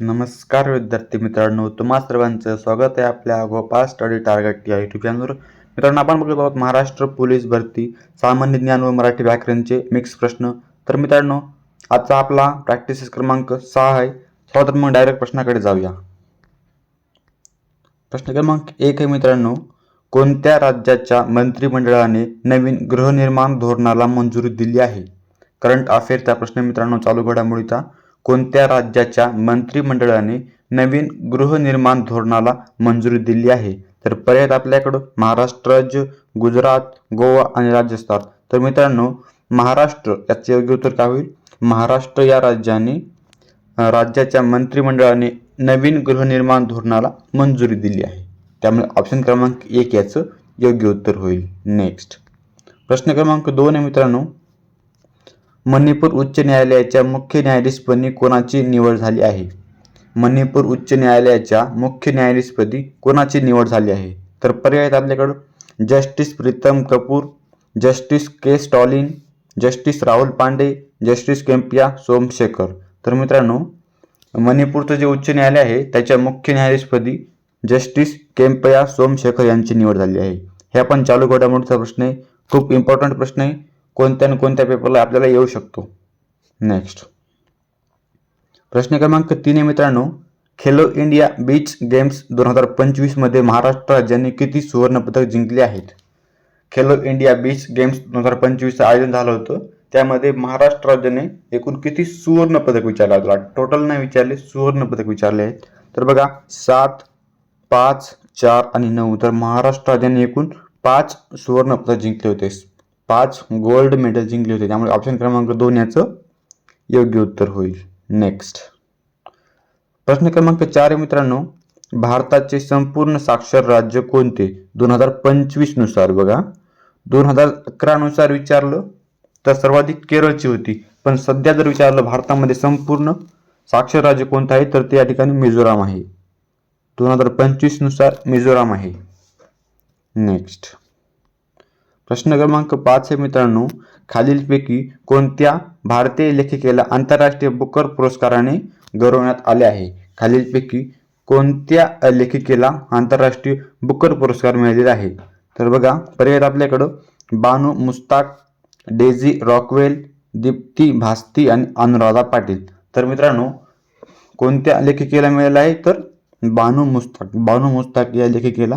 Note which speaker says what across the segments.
Speaker 1: नमस्कार विद्यार्थी मित्रांनो. तुम्हा सर्वांचं स्वागत आहे आपल्या गोपाळ स्टडी टार्गेट या युट्यूब चॅनलवर मित्रांनो आपण बघत आहोत महाराष्ट्र पोलीस भरती सामान्य ज्ञान व मराठी व्याकरणचे मिक्स प्रश्न. तर मित्रांनो आजचा आपला प्रॅक्टिस क्रमांक सहा आहे. चला तर मग डायरेक्ट प्रश्नाकडे जाऊया. प्रश्न क्रमांक एक आहे मित्रांनो कोणत्या राज्याच्या मंत्रिमंडळाने नवीन गृहनिर्माण धोरणाला मंजुरी दिली आहे? करंट अफेअरचा प्रश्न मित्रांनो चालू घडामोडीचा. कोणत्या राज्याच्या मंत्रिमंडळाने नवीन गृहनिर्माण धोरणाला मंजुरी दिली आहे? तर पर्याय आपल्याकडं. महाराष्ट्र राज्य गुजरात गोवा आणि राजस्थान. तर मित्रांनो महाराष्ट्र याचे योग्य उत्तर काय होईल? महाराष्ट्र या राज्याने राज्याच्या मंत्रिमंडळाने नवीन गृहनिर्माण धोरणाला मंजुरी दिली आहे. त्यामुळे ऑप्शन क्रमांक एक याचं योग्य उत्तर होईल. नेक्स्ट प्रश्न क्रमांक दोन आहे मित्रांनो. मणिपूर उच्च न्यायालयाच्या मुख्य न्यायाधीशपदी कोणाची निवड झाली आहे? मणिपूर उच्च न्यायालयाच्या मुख्य न्यायाधीशपदी कोणाची निवड झाली आहे? तर पर्याय आहेत आपल्याकडं. Justice Pritam Kapoor justice K Stalin justice Rahul Pandey justice Kempaiah Somashekar. तर मित्रांनो मणिपूरचं जे उच्च न्यायालय आहे त्याच्या मुख्य न्यायाधीशपदी जस्टिस केम्पया सोमशेखर यांची निवड झाली आहे. हे आपण चालू घडामोडीचा प्रश्न आहे. खूप इम्पॉर्टंट प्रश्न आहे. कोणत्या ना कोणत्या पेपरला आपल्याला येऊ शकतो. नेक्स्ट प्रश्न क्रमांक तीन आहे मित्रांनो. खेलो इंडिया बीच गेम्स दोन हजार पंचवीसमध्ये महाराष्ट्र राज्याने किती सुवर्णपदक जिंकले आहेत? खेलो इंडिया बीच गेम्स दोन हजार पंचवीसचं आयोजन झालं होतं. त्यामध्ये महाराष्ट्र राज्याने एकूण किती सुवर्णपदक विचारला? टोटल नाही विचारले सुवर्णपदक विचारले आहेत. तर बघा सात पाच चार आणि नऊ. तर महाराष्ट्र राज्याने एकूण पाच सुवर्णपदक जिंकले होते. पाच गोल्ड मेडल जिंकले होते. त्यामुळे ऑप्शन क्रमांक दोन याचं योग्य उत्तर होईल. नेक्स्ट प्रश्न क्रमांक चार आहे मित्रांनो. भारताचे संपूर्ण साक्षर राज्य कोणते? दोन हजार पंचवीसनुसार बघा. दोन हजार अकरा नुसार विचारलं तर सर्वाधिक केरळची होती. पण सध्या जर विचारलं भारतामध्ये संपूर्ण साक्षर राज्य कोणतं आहे तर ते या ठिकाणी मिझोराम आहे. दोन हजार पंचवीसनुसार मिझोराम आहे. नेक्स्ट प्रश्न क्रमांक पाच आहे मित्रांनो. खालीलपैकी कोणत्या भारतीय लेखिकेला आंतरराष्ट्रीय बुकर पुरस्काराने गौरवण्यात आले आहे? खालीलपैकी कोणत्या लेखिकेला आंतरराष्ट्रीय बुकर पुरस्कार मिळालेला आहे? तर बघा पर्याय आपल्याकडं. बानू मुस्ताक डेझी रॉकवेल दीप्ती भास्ती आणि अनुराधा पाटील. तर मित्रांनो कोणत्या लेखिकेला मिळाला आहे? तर बानू मुस्ताक बानू मुस्ताक या लेखिकेला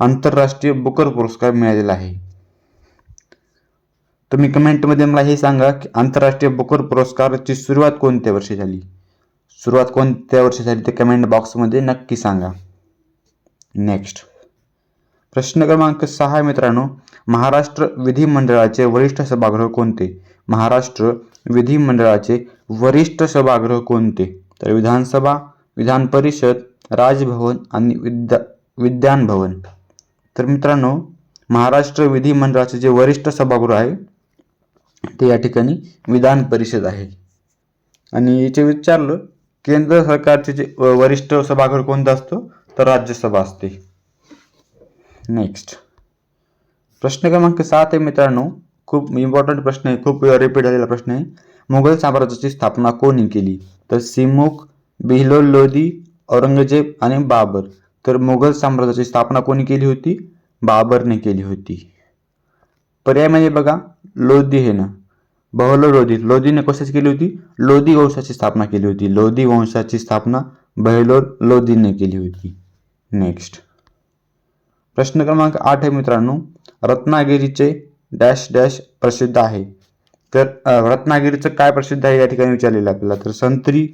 Speaker 1: आंतरराष्ट्रीय बुकर पुरस्कार मिळालेला आहे. तुम्ही कमेंटमध्ये मला हे सांगा की आंतरराष्ट्रीय बुकर पुरस्काराची सुरुवात कोणत्या वर्षी झाली? सुरुवात कोणत्या वर्षी झाली ते कमेंट बॉक्समध्ये नक्की सांगा. नेक्स्ट. प्रश्न क्रमांक सहा मित्रांनो. महाराष्ट्र विधिमंडळाचे वरिष्ठ सभागृह कोणते? महाराष्ट्र विधिमंडळाचे वरिष्ठ सभागृह कोणते? तर विधानसभा विधान परिषद राजभवन आणि विद्या विद्यानभवन तर मित्रांनो महाराष्ट्र विधिमंडळाचे जे वरिष्ठ सभागृह आहे ते या ठिकाणी विधान परिषद आहे. आणि याचे विचारलं केंद्र सरकारचे जे वरिष्ठ सभागृह कोणता असतो? तर राज्यसभा असते. नेक्स्ट प्रश्न क्रमांक सात आहे मित्रांनो. खूप इम्पॉर्टंट प्रश्न आहे. खूप रिपीट झालेला प्रश्न आहे. मुघल साम्राज्याची स्थापना कोणी केली? तर सिमुक बिहलोल लोधी औरंगजेब आणि बाबर. तर मुघल साम्राज्याची स्थापना कोणी केली होती? बाबरने केली होती. पर्याय म्हणजे बघा लोधी हे ना. बहलो लोधी. लोधीने कशाची केली होती? लोधी वंशाची स्थापना केली होती. लोधी वंशाची स्थापना बहलोर लोधीने केली होती. नेक्स्ट प्रश्न क्रमांक आठ आहे मित्रांनो. रत्नागिरीचे डॅश डॅश प्रसिद्ध आहे. तर रत्नागिरीचं काय प्रसिद्ध आहे या ठिकाणी विचारलेलं आपल्याला? तर संत्री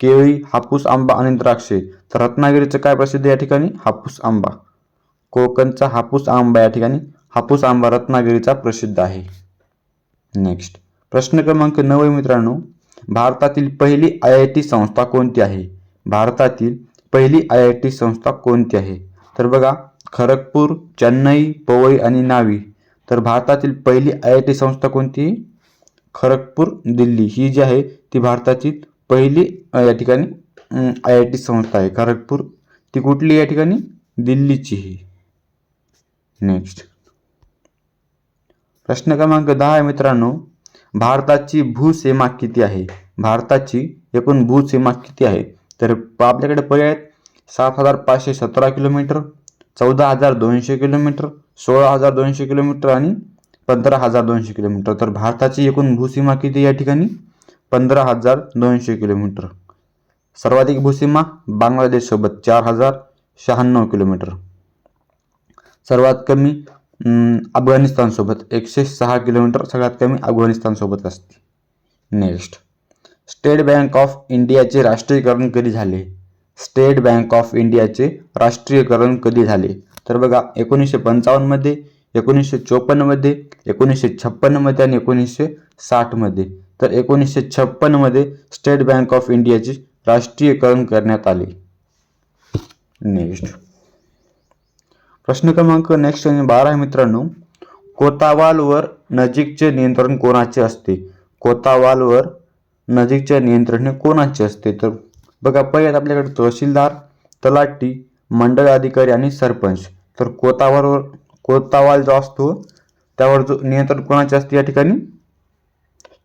Speaker 1: केळी हापूस आंबा आणि द्राक्षे. तर रत्नागिरीचं काय प्रसिद्ध या ठिकाणी? हापूस आंबा. कोकणचा हापूस आंबा या ठिकाणी. हापूस आंबा रत्नागिरीचा प्रसिद्ध आहे. नेक्स्ट प्रश्न क्रमांक नऊ मित्रांनो. भारतातील पहिली आय आय टी संस्था कोणती आहे? भारतातील पहिली आय आय टी संस्था कोणती आहे? तर बघा खरगपूर चेन्नई पवई आणि नावी. तर भारतातील पहिली आय आय टी संस्था कोणती? खरगपूर दिल्ली. ही जी आहे ती भारताची पहिली या ठिकाणी आय आय टी संस्था आहे. खरगपूर ती कुठली या ठिकाणी? दिल्लीची ही. नेक्स्ट प्रश्न क्रमांक दहा आहे मित्रांनो. भारताची भूसीमा किती आहे? भारताची एकूण भूसीमा किती आहे? तर आपल्याकडे पर्याय आहेत. सात हजार पाचशे सतरा किलोमीटर चौदा हजार दोनशे किलोमीटर सोळा हजार दोनशे किलोमीटर आणि पंधरा हजार दोनशे किलोमीटर. तर भारताची एकूण भूसीमा किती या ठिकाणी? पंधरा हजार दोनशे किलोमीटर. सर्वाधिक भूसीमा बांगलादेशसोबत चार हजार शहाण्णव किलोमीटर. सर्वात कमी अफगाणिस्तानसोबत. एकशे सहा किलोमीटर सगळ्यात कमी अफगाणिस्तानसोबत असते. नेक्स्ट स्टेट बँक ऑफ इंडियाचे राष्ट्रीयकरण कधी झाले? स्टेट बँक ऑफ इंडियाचे राष्ट्रीयकरण कधी झाले? तर बघा एकोणीसशे पंचावन्नमध्ये एकोणीसशे चोपन्नमध्ये एकोणीसशे छप्पन्नमध्ये आणि एकोणीसशे साठमध्ये तर एकोणीसशे छप्पन्नमध्ये स्टेट बँक ऑफ इंडियाचे राष्ट्रीयकरण करण्यात आले. नेक्स्ट प्रश्न क्रमांक नेक्स्ट बारा आहे मित्रांनो. कोतावालवर नजीकचे नियंत्रण कोणाचे असते? कोतावालवर नजीकचे नियंत्रण हे कोणाचे असते? तर बघा पहिल्यात आपल्याकडे तहसीलदार तलाठी मंडळ अधिकारी आणि सरपंच. तर कोतावालवर कोतावाल जो असतो त्यावर जो नियंत्रण कोणाचे असते या ठिकाणी?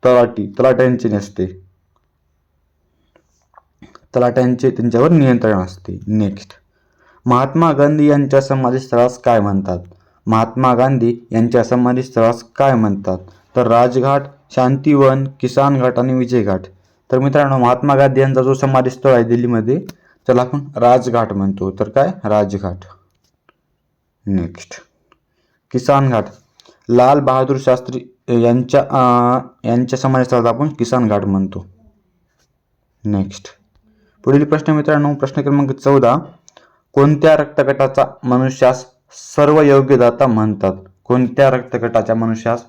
Speaker 1: तलाठी तलाट्यांचे नसते. तलाट्यांचे त्यांच्यावर नियंत्रण असते. नेक्स्ट महात्मा गांधी यांच्या समाधीस्थळास काय म्हणतात? महात्मा गांधी यांच्या समाधीस्थळास काय म्हणतात? तर राजघाट शांतीवन किसान घाट आणि विजय घाट. तर मित्रांनो महात्मा गांधी यांचा जो समाधीस्थळ आहे दिल्लीमध्ये त्याला आपण राजघाट म्हणतो. तर काय? राजघाट. नेक्स्ट किसान घाट. लाल बहादूर शास्त्री यांच्या यांच्या समाधीस्थळात आपण किसान घाट म्हणतो. नेक्स्ट पुढील प्रश्न मित्रांनो प्रश्न क्रमांक चौदा. कोणत्या रक्तगटाचा मनुष्यास सर्व योग्यदाता म्हणतात? कोणत्या रक्तगटाच्या मनुष्यास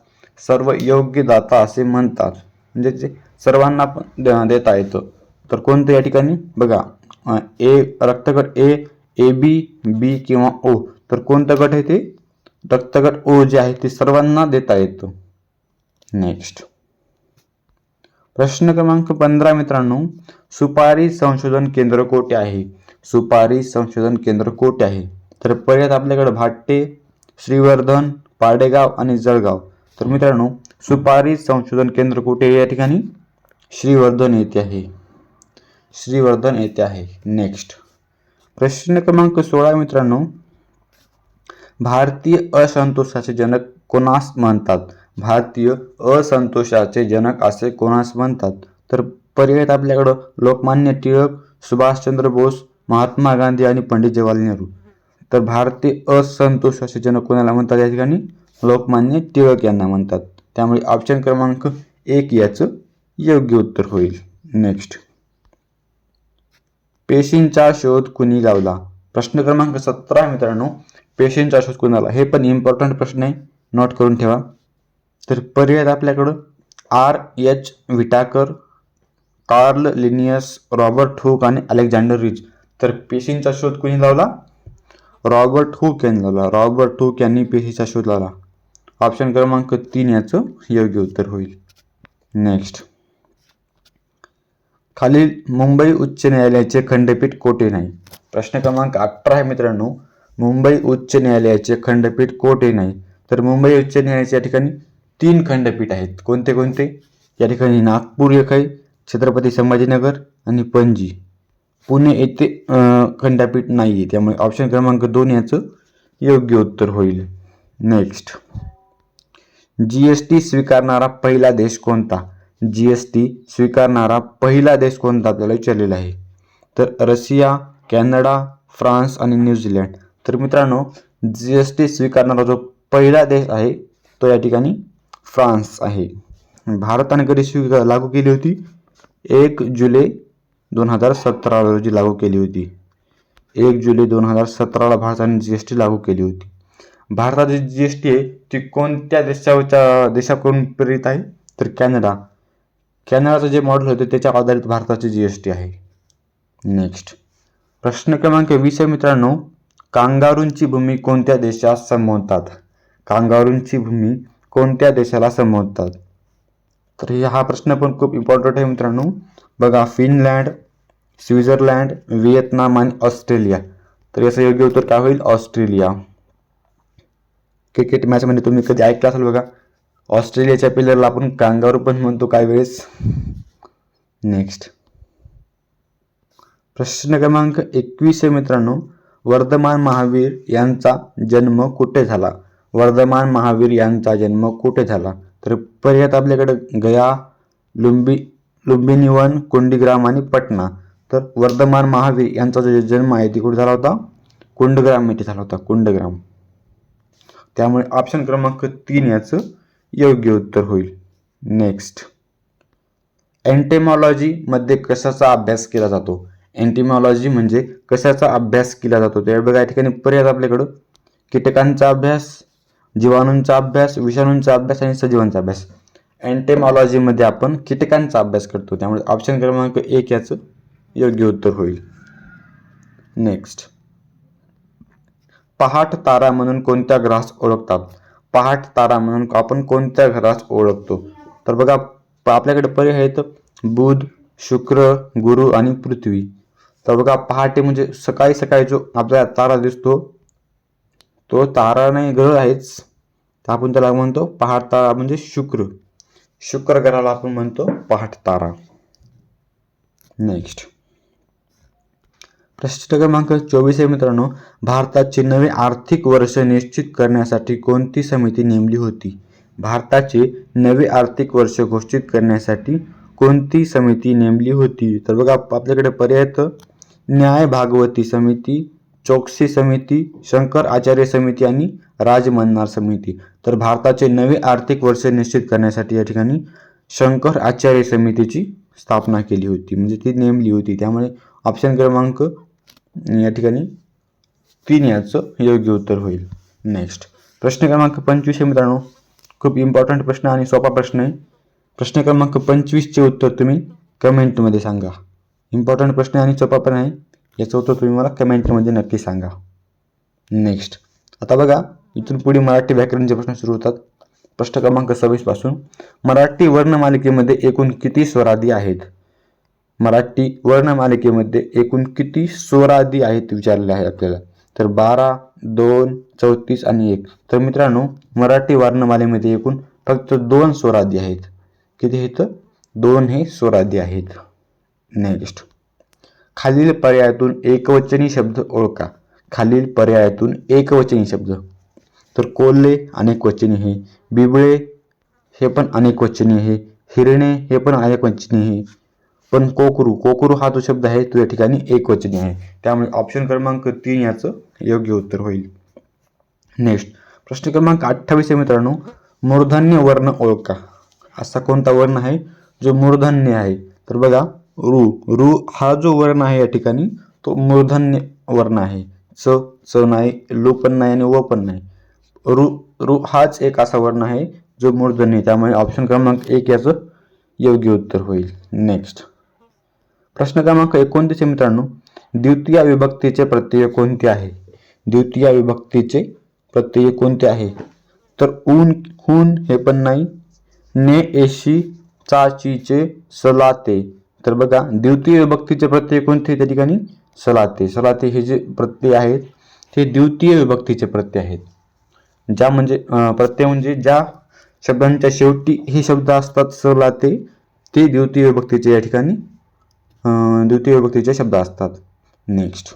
Speaker 1: सर्व योग्यदाता असे म्हणतात? म्हणजे जे सर्वांना पण देता येतं. तर कोणतं या ठिकाणी? बघा ए रक्तगट ए ए बी बी किंवा ओ. तर कोणतं गट आहे ते? रक्तगट ओ जे आहे ते सर्वांना देता येतं. नेक्स्ट प्रश्न क्रमांक पंधरा मित्रांनो सुपारी संशोधन केंद्र कोठे आहे? सुपारी संशोधन केंद्र कोठे आहे? तर पर्यात आपल्याकडे भाट्टे श्रीवर्धन पाडेगाव आणि जळगाव. तर मित्रांनो सुपारी संशोधन केंद्र कुठे या ठिकाणी? श्रीवर्धन येथे आहे. श्रीवर्धन येथे आहे. नेक्स्ट प्रश्न क्रमांक सोळा मित्रांनो. भारतीय असंतोषाचे जनक कोणास म्हणतात? भारतीय असंतोषाचे जनक असे कोणास म्हणतात? तर पर्याय आपल्याकडं लोकमान्य टिळक सुभाषचंद्र बोस महात्मा गांधी आणि पंडित जवाहरलाल नेहरू. तर भारतीय असंतोष असे जनक कोणाला म्हणतात? या ठिकाणी लोकमान्य टिळक यांना म्हणतात. त्यामुळे ऑप्शन क्रमांक एक याचं योग्य उत्तर होईल. नेक्स्ट पेशींचा शोध कुणी लावला? प्रश्न क्रमांक सतरा मित्रांनो. पेशींचा शोध कुणाला हे पण इम्पॉर्टंट प्रश्न आहे. नोट करून ठेवा. तर पर्याय आपल्याकडं. R. H. Whittaker Carl Linnaeus Robert Hooke आणि अलेक्झांडर रिच तर पेशींचा शोध कुणी लावला? रॉबर्ट हुक यांनी लावला. रॉबर्ट हुक यांनी पेशीचा शोध लावला. ऑप्शन क्रमांक तीन याचं योग्य उत्तर होईल. नेक्स्ट खालील मुंबई उच्च न्यायालयाचे खंडपीठ कोठे नाही? प्रश्न क्रमांक अठरा आहे मित्रांनो. मुंबई उच्च न्यायालयाचे खंडपीठ कोठे नाही? तर मुंबई उच्च न्यायालयाच्या ठिकाणी तीन खंडपीठ आहेत. कोणते कोणते? या ठिकाणी नागपूर एक आहे छत्रपती संभाजीनगर आणि पणजी. पुणे येथे खंडापीठ खंडपीठ नाही आहे त्यामुळे ऑप्शन क्रमांक दोन याचं योग्य उत्तर होईल. नेक्स्ट जी एस टी स्वीकारणारा पहिला देश कोणता? जी एस टी स्वीकारणारा पहिला देश कोणता? आपल्याला विचारलेला आहे. तर रशिया कॅनडा फ्रान्स आणि न्यूझीलंड तर मित्रांनो जी एस टी स्वीकारणारा जो पहिला देश आहे तो या ठिकाणी फ्रान्स आहे. भारताने कधी स्वीकार लागू केली होती? एक जुलै दोन हजार सतरा रोजी लागू केली होती. एक जुलै दोन हजार सतराला भारताने जी एस टी लागू केली होती. भारताची जी एस टी आहे ती कोणत्या देशाच्या देशाकडून प्रेरित आहे? तर कॅनडा. कॅनडाचं जे मॉडेल होते त्याच्या आधारित भारताची जी एस टी आहे. नेक्स्ट प्रश्न क्रमांक वीस आहे मित्रांनो. कांगारूंची भूमी कोणत्या देशात संबोधतात? कांगारूंची भूमी कोणत्या देशाला संबोधतात? तर हे हा प्रश्न पण खूप इम्पॉर्टंट आहे मित्रांनो. बघा फिनलँड स्वित्झर्लंड व्हिएतनाम आणि ऑस्ट्रेलिया. तर याचं योग्य उत्तर काय होईल? ऑस्ट्रेलिया. क्रिकेट मॅचमध्ये तुम्ही कधी ऐकलं असेल बघा? ऑस्ट्रेलियाच्या पिलरला आपण कांगारू पण म्हणतो काही वेळेस. नेक्स्ट प्रश्न क्रमांक एकवीस आहे मित्रांनो. वर्धमान महावीर यांचा जन्म कुठे झाला? वर्धमान महावीर यांचा जन्म कुठे झाला? तर पर्यात आपल्याकडे गया लुंबी लुंबिनीवन कुंडीग्राम आणि पटना तर वर्धमान महावीर यांचा जो जन्म आहे ते कुठे झाला होता? कुंडग्राम येथे झाला होता कुंडग्राम. त्यामुळे ऑप्शन क्रमांक तीन याचं योग्य उत्तर होईल. नेक्स्टमध्ये कशाचा अभ्यास केला जातो? अँटिमॉलॉजी म्हणजे कशाचा अभ्यास केला जातो? त्या बघा या ठिकाणी पर्याय आपल्याकडं. कीटकांचा अभ्यास जीवाणूंचा अभ्यास विषाणूंचा अभ्यास आणि सजीवांचा अभ्यास. अँटेमॉलॉजीमध्ये आपण कीटकांचा अभ्यास करतो. त्यामुळे ऑप्शन क्रमांक एक याचं योग्य उत्तर होईल. नेक्स्ट पहाट तारा म्हणून कोणत्या ग्रहास ओळखतात? पहाट तारा म्हणून आपण कोणत्या ग्रहास ओळखतो? तर बघा प- आपल्याकडे पर्याय आहेत. बुध शुक्र गुरु आणि पृथ्वी. तर बघा पहाटे म्हणजे सकाळी सकाळी जो आपल्याला तारा दिसतो तो तारा नाही ग्रह आहेच. तर आपण त्याला म्हणतो पहाट तारा म्हणजे शुक्र. शुक्र ग्रहाला आपण म्हणतो पहाट तारा. नेक्स्ट प्रश्न क्रमांक चोवीस आहे मित्रांनो. भारताचे नवे आर्थिक वर्ष निश्चित करण्यासाठी कोणती समिती नेमली होती? भारताचे नवे आर्थिक वर्ष घोषित करण्यासाठी कोणती समिती नेमली होती? तर बघा आपल्याकडे पर्याय न्याय भागवती समिती चौकसी समिती शंकर आचार्य समिती आणि राजमन्नार समिती. तर भारताचे नवे आर्थिक वर्ष निश्चित करण्यासाठी या ठिकाणी शंकर आचार्य समितीची स्थापना केली होती. म्हणजे ती नेमली होती. त्यामुळे ऑप्शन क्रमांक या ठिकाणी तीन याचं योग्य उत्तर होईल. नेक्स्ट प्रश्न क्रमांक पंचवीस आहे मित्रांनो. खूप इम्पॉर्टंट प्रश्न आणि सोपा प्रश्न आहे. प्रश्न क्रमांक पंचवीसचे उत्तर तुम्ही कमेंटमध्ये सांगा. इम्पॉर्टंट प्रश्न आणि सोपा पण आहे. याचं उत्तर तुम्ही मला कमेंटमध्ये नक्की सांगा. नेक्स्ट आता बघा इथून पुढे मराठी व्याकरणचे प्रश्न सुरू होतात. प्रश्न क्रमांक सव्वीसपासून मराठी वर्णमालिकेमध्ये एकूण किती स्वरादी आहेत? मराठी वर्णमालिकेमध्ये एकूण किती स्वरादी आहेत विचारले आहे आपल्याला. तर बारा दोन चौतीस आणि एक. तर मित्रांनो मराठी वर्णमालेमध्ये एकूण फक्त दोन स्वरादी आहेत. किती आहेत? दोन हे स्वरादी आहेत. नेक्स्ट खालील पर्यायातून एकवचनी शब्द ओळखा. खालील पर्यायातून एकवचनी शब्द. तर कोल्हे अनेक वचनी आहे बिबळे हे पण अनेक वचनी आहे हिरणे हे पण अनेक वचनी आहे पण कोकरू कोकरू हा जो शब्द आहे तो या ठिकाणी एक वचनी आहे. त्यामुळे ऑप्शन क्रमांक तीन याचं योग्य उत्तर होईल. नेक्स्ट प्रश्न क्रमांक अठ्ठावीस आहे मित्रांनो. मूर्धन्य वर्ण ओळखा. असा कोणता वर्ण आहे? जो मूर्धन्य आहे. तर बघा रू. रू हा जो वर्ण आहे या ठिकाणी तो मूर्धन्य वर्ण आहे. च च नाही लू पण नाही आणि व पण नाही. रु रु हाच एक असा वर्ण आहे जो मूर्धन्य त्यामुळे ऑप्शन क्रमांक एक याचं योग्य उत्तर होईल. नेक्स्ट प्रश्न क्रमांक एकोणतीस मित्रांनो द्वितीय विभक्तीचे प्रत्यय कोणते आहे? द्वितीय विभक्तीचे प्रत्यय कोणते आहे? तर ऊन हून हे पण नाही. ने एशी चाचीचे सलाते. तर बघा द्वितीय विभक्तीचे प्रत्यय कोणते त्या ठिकाणी? सलाते. सलाते हे जे प्रत्यय आहेत ते द्वितीय विभक्तीचे प्रत्यय आहेत. ज्या म्हणजे प्रत्यय म्हणजे ज्या शब्दांच्या शेवटी हे शब्द असतात सलाते ते द्वितीय विभक्तीचे या ठिकाणी द्वितीय विभक्तीचे शब्द असतात. नेक्स्ट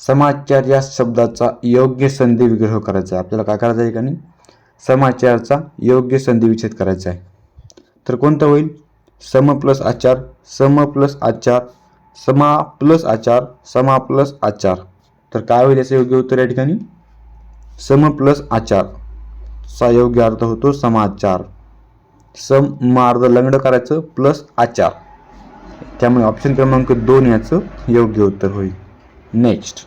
Speaker 1: समाचार या शब्दाचा योग्य संधी विग्रह करायचा आहे. आपल्याला काय करायचं आहे ठिकाणी? समाचारचा योग्य संधी विच्छेद करायचा आहे. तर कोणतं होईल? सम प्लस आचार सम प्लस आचार समा प्लस आचार समा प्लस आचार. तर काय होईल याचं योग्य उत्तर या ठिकाणी? सम प्लस आचार. चा योग्य अर्थ होतो समाचार. सम मार्ग लंगड करायचं प्लस आचार. त्यामुळे ऑप्शन क्रमांक दोन याचं योग्य उत्तर होईल. नेक्स्ट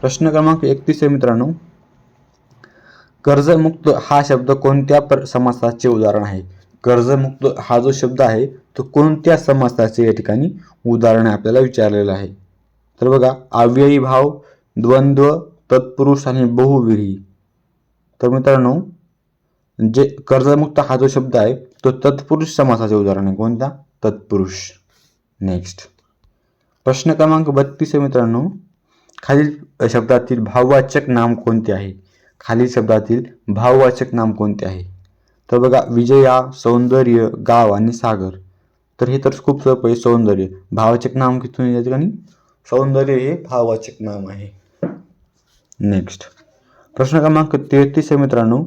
Speaker 1: प्रश्न क्रमांक एकतीस आहे मित्रांनो. कर्जमुक्त हा शब्द कोणत्या पर समासाचे उदाहरण आहे? कर्जमुक्त हा जो शब्द आहे तो कोणत्या समासाचे या ठिकाणी उदाहरण आपल्याला विचारलेलं आहे. तर बघा अव्ययी भाव द्वंद्व तत्पुरुष आणि बहुविरी तर मित्रांनो जे कर्जमुक्त हा जो शब्द आहे तो तत्पुरुष समासाचे उदाहरण आहे. कोणता? तत्पुरुष. नेक्स्ट प्रश्न क्रमांक बत्तीस आहे मित्रांनो. खालील शब्दातील भाववाचक नाम कोणते आहे? खालील शब्दातील भाववाचक नाम कोणते आहे? तर बघा विजया सौंदर्य गाव आणि सागर. तर हे तर खूप सोपं आहे सौंदर्य. भाववाचक नाम किती या ठिकाणी सौंदर्य हे भाववाचक नाम आहे. नेक्स्ट प्रश्न क्रमांक तेहतीस आहे मित्रांनो.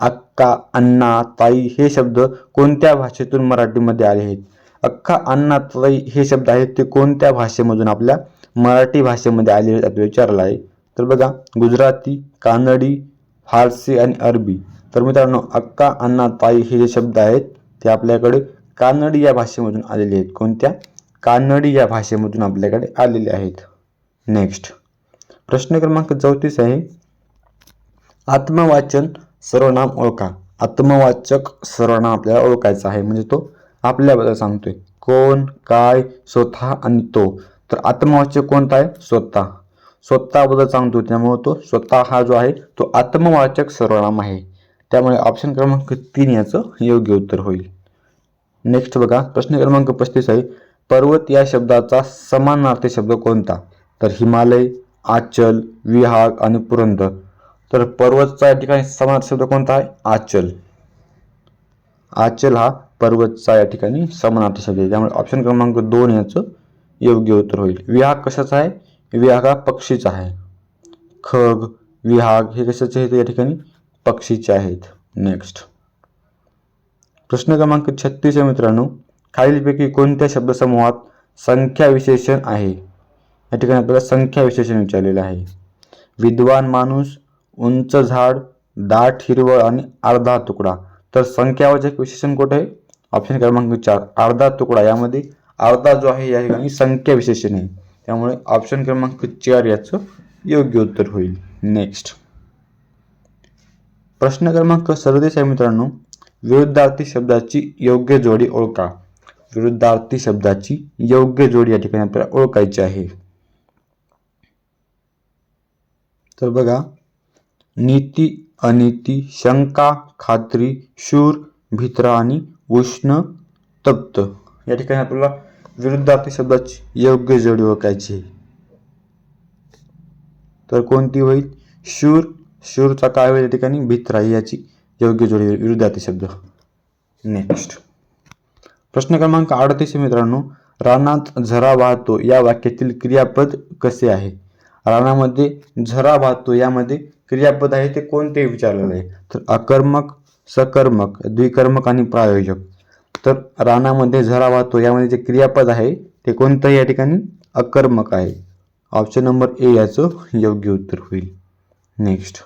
Speaker 1: अक्का अण्णा ताई हे शब्द कोणत्या भाषेतून मराठीमध्ये आले आहेत? अक्का अण्णा ताई हे शब्द आहेत ते कोणत्या भाषेमधून आपल्या मराठी भाषेमध्ये आलेले आहेत आपल्याला विचारलं आहे? तर बघा गुजराती कानडी फारसी आणि अरबी. तर मित्रांनो अक्का अण्णा ताई हे जे शब्द आहेत ते आपल्याकडे कानडी या भाषेमधून आलेले आहेत. कोणत्या? कानडी या भाषेमधून आपल्याकडे आलेले आहेत. नेक्स्ट प्रश्न क्रमांक चौतीस आहे. आत्मवाचन सर्वनाम ओळखा. आत्मवाचक सर्वनाम आपल्याला ओळखायचं आहे. म्हणजे तो आपल्याबद्दल सांगतोय. कोण काय स्वतः आणि तो. तर आत्मवाचक कोणता आहे? स्वतः. स्वतःबद्दल सांगतो त्यामुळे तो स्वतः हा जो आहे तो आत्मवाचक सर्वनाम आहे. त्यामुळे ऑप्शन क्रमांक तीन याचं योग्य उत्तर होईल. नेक्स्ट बघा. प्रश्न क्रमांक पस्तीस आहे. पर्वत या शब्दाचा समानार्थी शब्द कोणता? तर हिमालय आचल विहाग आणि पुरंदर. तर पर्वतचा या ठिकाणी समानार्थी शब्द कोणता आहे? आचल. आचल हा पर्वतचा या ठिकाणी समानार्थी शब्द आहे. त्यामुळे ऑप्शन क्रमांक दोन याचं योग्य उत्तर होईल. विहाग कशाचा आहे? विहाग हा पक्षीचा आहे. खग विहाग हे कशाचे आहेत? या ठिकाणी पक्षीचे आहेत. नेक्स्ट प्रश्न क्रमांक छत्तीस आहे मित्रांनो. खालीलपैकी कोणत्या शब्दसमूहात संख्या विशेषण आहे? या ठिकाणी आपल्याला संख्या विशेषण विचारलेलं आहे. विद्वान माणूस उंच झाड दाट हिरवळ आणि अर्धा तुकडा. तर संख्यावाचक विशेषण कुठे आहे? ऑप्शन क्रमांक चार अर्धा तुकडा. यामध्ये अर्धा जो आहे या ठिकाणी संख्या विशेषण आहे. त्यामुळे ऑप्शन क्रमांक चार याचं योग्य उत्तर होईल. नेक्स्ट प्रश्न क्रमांक सदतीस आहे मित्रांनो. विरुद्धार्थी शब्दाची योग्य जोडी ओळखा. विरुद्धार्थी शब्दाची योग्य जोडी या ठिकाणी आपल्याला ओळखायची आहे. तर बघा नीती अनिती शंका खात्री शूर भित्रा आणि उष्ण तप्त. या ठिकाणी आपल्याला विरुद्धार्थी शब्दाची योग्य जोडी ओळखायची तर कोणती होईल? शूर. शूरचा काय होईल या ठिकाणी? भित्रा. याची योग्य जोडी विरुद्धार्थी शब्द नेक्स्ट प्रश्न क्रमांक अडतीस मित्रांनो. रानात झरा वाहतो. या वाक्यातील क्रियापद कसे आहे? रानामध्ये झरा वाहतो यामध्ये क्रियापद आहे ते कोणते विचारलेलं आहे. तर अकर्मक सकर्मक द्विकर्मक आणि प्रायोजक. तर रानामध्ये झरा वाहतो यामध्ये जे क्रियापद आहे ते कोणतं या ठिकाणी अकर्मक आहे. ऑप्शन नंबर ए याचं योग्य उत्तर होईल. नेक्स्ट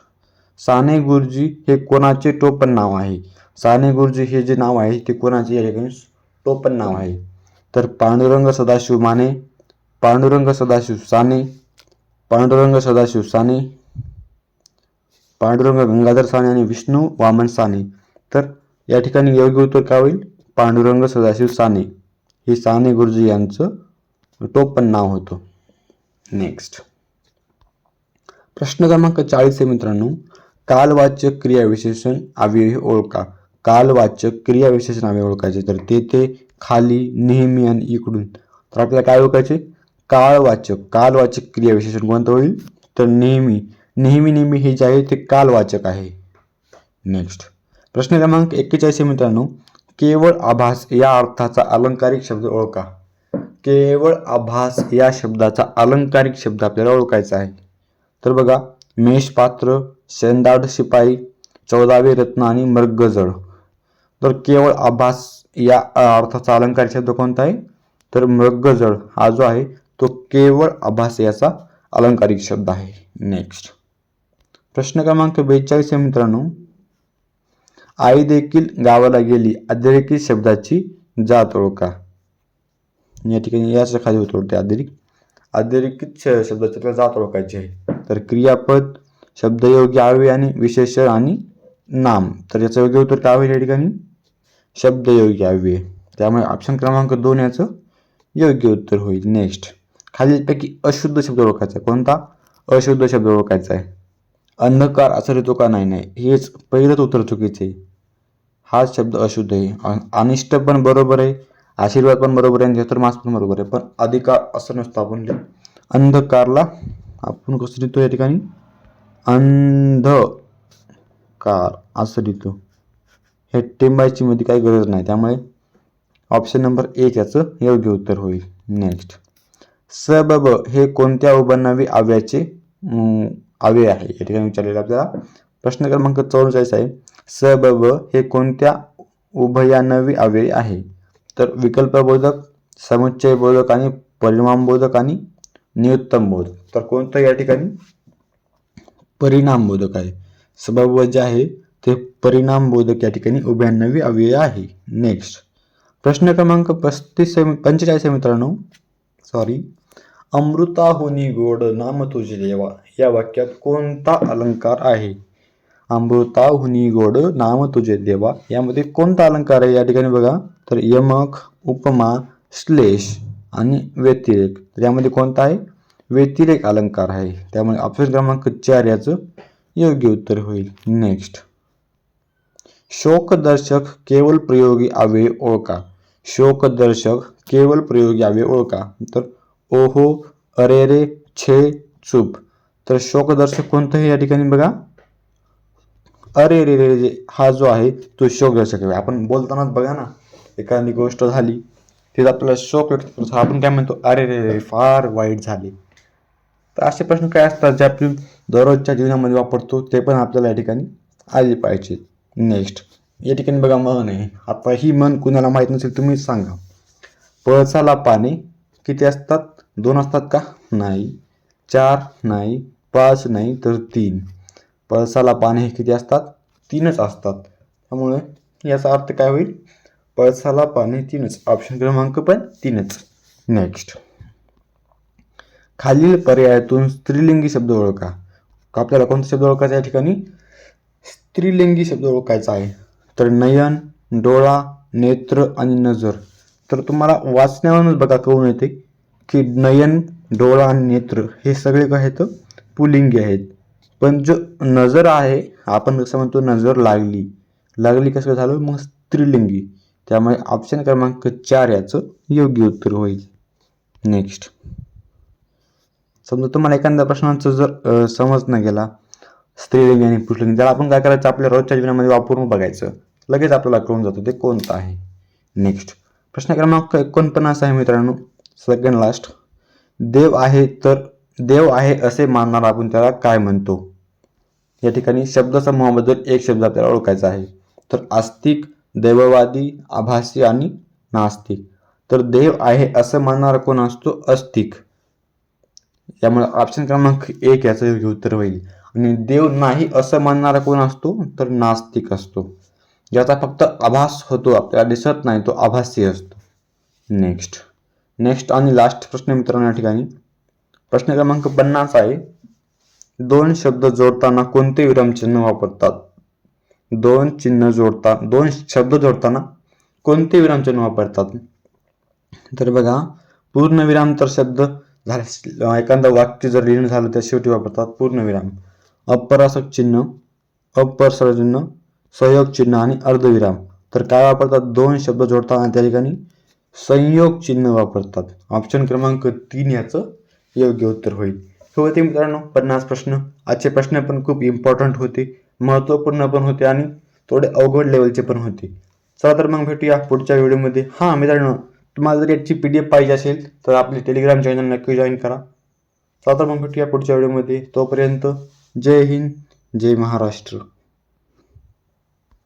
Speaker 1: साने गुरुजी हे कोणाचे टोपण नाव आहे? साने गुरुजी हे जे नाव आहे ते कोणाचे या ठिकाणी टोपण नाव आहे? तर पांडुरंग सदाशिव माने पांडुरंग सदाशिव साने पांडुरंग सदाशिव साने पांडुरंग गंगाधर साने आणि विष्णू वामन साने. तर या ठिकाणी योग्य उत्तर काय होईल? पांडुरंग सदाशिव साने. हे साने गुरुजी यांचं टोपण नाव होतं. नेक्स्ट प्रश्न क्रमांक चाळीस आहे मित्रांनो. कालवाचक क्रियाविशेषण अव्ययी ओळखा. कालवाचक क्रियाविशेषण अव्यय ओळखायचे. तर ते ते खाली नेहमी आणि इकडून. तर आपल्याला काय ओळखायचे? काळवाचक कालवाचक क्रियाविशेषण कोणतं होईल? तर नेहमी नेहमी नेहमी हे जे आहे ते कालवाचक आहे. नेक्स्ट प्रश्न क्रमांक एक्केचाळीस मित्रांनो. केवळ आभास या अर्थाचा अलंकारिक शब्द ओळखा. केवळ आभास या शब्दाचा अलंकारिक शब्द आपल्याला ओळखायचा आहे. तर बघा मेषपात्र शेंदाड शिपाई चौदावे रत्न आणि मृगजळ तर केवळ आभास या अर्थाचा अलंकारिक शब्द कोणता आहे? तर मृगजळ हा जो आहे तो केवळ आभास याचा अलंकारिक शब्द आहे. नेक्स्ट प्रश्न क्रमांक बेचाळीस आहे मित्रांनो. आई देखील गावाला गेली अतिरेकी शब्दाची जात ओळखा. या ठिकाणी याच खाली उतरते अतिरिक्त अतिरिक्त श- शब्दाची आपल्याला जात ओळखायची आहे. तर क्रियापद शब्दयोगी आवे आणि विशेषण आणि नाम. तर याचं योग्य उत्तर काय होईल या ठिकाणी? शब्दयोगी आवे त्यामुळे ऑप्शन क्रमांक दोन याचं योग्य उत्तर होईल. नेक्स्ट खालीलपैकी अशुद्ध शब्द ओळखायचा आहे. कोणता? अशुद्ध शब्द ओळखायचा आहे. अंधकार असं ऋतू का? नाही नाही. हेच पहिलंच उत्तर चुकीचे आहे. हा शब्द अशुद्ध आहे. अनिष्ट पण बरोबर आहे. आशीर्वाद पण बरोबर आहे. आणि पण बरोबर आहे. पण अधिकार असं नसतं आपण अंधकारला आपण कसं लिहितो या ठिकाणी? अंधकार असं लिहितो हे टेंबायची मध्ये काही गरज नाही. त्यामुळे ऑप्शन नंबर एक याचं योग्य उत्तर होईल. नेक्स्ट सबब हे कोणत्या उभयनावी अव्याचे अव्यय आहे? या ठिकाणी विचारलेला आपल्याला. प्रश्न क्रमांक चौवेचाळीस आहे. सबब हे कोणत्या उभयानवी अव्यय आहे? तर विकल्पबोधक समुच्चय बोधक आणि परिणाम बोधक आणि नियुत्तम बोधक तर कोणतं या ठिकाणी? परिणाम बोधक आहे. सबब जे आहे ते परिणाम बोधक या ठिकाणी उभ्याण्णवी अव्यय आहे. नेक्स्ट प्रश्न क्रमांक पस्तीस पंचेचाळीस मित्रांनो. सॉरी अमृताहुनी गोड नाम तुझे देवा. या वाक्यात कोणता अलंकार आहे? अमृताहुनी गोड नाम तुझे देवा. यामध्ये कोणता अलंकार आहे या ठिकाणी बघा. तर यमक उपमा श्लेष आणि व्यतिरेक. तर यामध्ये कोणता आहे? व्यतिरेक अलंकार आहे. त्यामुळे ऑप्शन क्रमांक चार याचं योग्य उत्तर होईल. नेक्स्ट शोकदर्शक केवळ प्रयोगी आवे ओळखा. शोकदर्शक केवळ प्रयोगी आवे ओळखा. तर ओहो अरे रे छे चूप. तर शोकदर्शक कोणतंही या ठिकाणी बघा? अरे रे रे जे हा जो आहे तो शोकदर्शक आहे. आपण बोलतानाच बघा ना एखादी गोष्ट झाली तिथं आपल्याला शोक व्यक्त करतो. आपण काय म्हणतो? अरे रे रे फार वाईट झाले. तर असे प्रश्न काय असतात जे आपण दररोजच्या जीवनामध्ये वापरतो ते पण आपल्याला या ठिकाणी आले पाहिजे नेक्स्ट. या ठिकाणी बघा मन आहे. आता ही मन कुणाला माहीत नसेल तुम्हीच सांगा. पळसाला पाने किती असतात? दोन असतात का? नाही. चार नाही. पाच नाही तर तीन. पळसाला पाने हे किती असतात? तीनच असतात. त्यामुळे याचा अर्थ काय होईल? पळसाला पाने तीनच. ऑप्शन क्रमांक पण तीनच. नेक्स्ट खालील पर्यायातून स्त्रीलिंगी शब्द ओळखा. आपल्याला कोणता शब्द ओळखायचा या ठिकाणी? स्त्रीलिंगी शब्द ओळखायचा आहे. तर नयन डोळा नेत्र आणि नजर. तर तुम्हाला वाचण्यावरूनच बघा कळून येते. की नयन डोळा आणि नेत्र हे सगळे काय आहेत? पुलिंगी आहेत. पण जो नजर आहे आपण कसं म्हणतो नजर लागली. लागली कसं झालं? मग स्त्रीलिंगी. त्यामुळे ऑप्शन क्रमांक चार याचं योग्य उत्तर होईल. नेक्स्ट समजा तुम्हाला एखाद्या प्रश्नाचं जर समज न गेला स्त्रीलिंगी आणि पुरुषलिंगी त्याला आपण काय करायचं? आपल्या रोजच्या जीवनामध्ये वापरून बघायचं. लगेच आपल्याला कळून जातं ते कोणतं आहे. नेक्स्ट प्रश्न क्रमांक एकोणपन्नास आहे मित्रांनो. सेकंड लास्ट देव आहे तर देव आहे असे मानणार आपण त्याला काय म्हणतो? या ठिकाणी शब्दसमूहाबद्दल एक शब्द आपल्याला ओळखायचा आहे. तर आस्तिक देववादी आभासी आणि नास्तिक. तर देव आहे असं मानणारा कोण असतो? अस्तिक. यामुळे ऑप्शन क्रमांक एक याचं योग्य उत्तर होईल. आणि देव नाही असं मानणारा कोण असतो? तर नास्तिक असतो. ज्याचा फक्त आभास होतो आपल्याला दिसत नाही तो आभासी असतो. नेक्स्ट नेक्स्ट आणि लास्ट प्रश्न मित्रांनो या ठिकाणी. प्रश्न क्रमांक पन्नास आहे. दोन शब्द जोडताना कोणते विरामचिन्ह वापरतात? दोन चिन्ह जोडता दोन शब्द जोडताना कोणते विरामचिन्ह वापरतात? तर बघा पूर्णविराम तर शब्द झाले एखादं वाक्य जर लिहिणं झालं त्या शेवटी वापरतात पूर्णविराम अपरासक चिन्ह अपरसर चिन्ह सहयोग चिन्ह आणि अर्धविराम. तर काय वापरतात? दोन शब्द जोडताना त्या ठिकाणी संयोग चिन्ह वापरतात. ऑप्शन क्रमांक तीन याचं योग्य उत्तर होईल. हे होते मित्रांनो पन्नास प्रश्न. आजचे प्रश्न पण खूप इम्पॉर्टंट होते. महत्त्वपूर्ण पण होते आणि थोडे अवघड लेवलचे पण होते. चला तर मग भेटूया पुढच्या व्हिडिओमध्ये हां मित्रांनो तुम्हाला जर याची पी डी एफ पाहिजे असेल तर आपले टेलिग्राम चॅनल नक्की जॉईन करा. चला तर मग भेटूया पुढच्या व्हिडिओमध्ये तोपर्यंत जय हिंद जय महाराष्ट्र.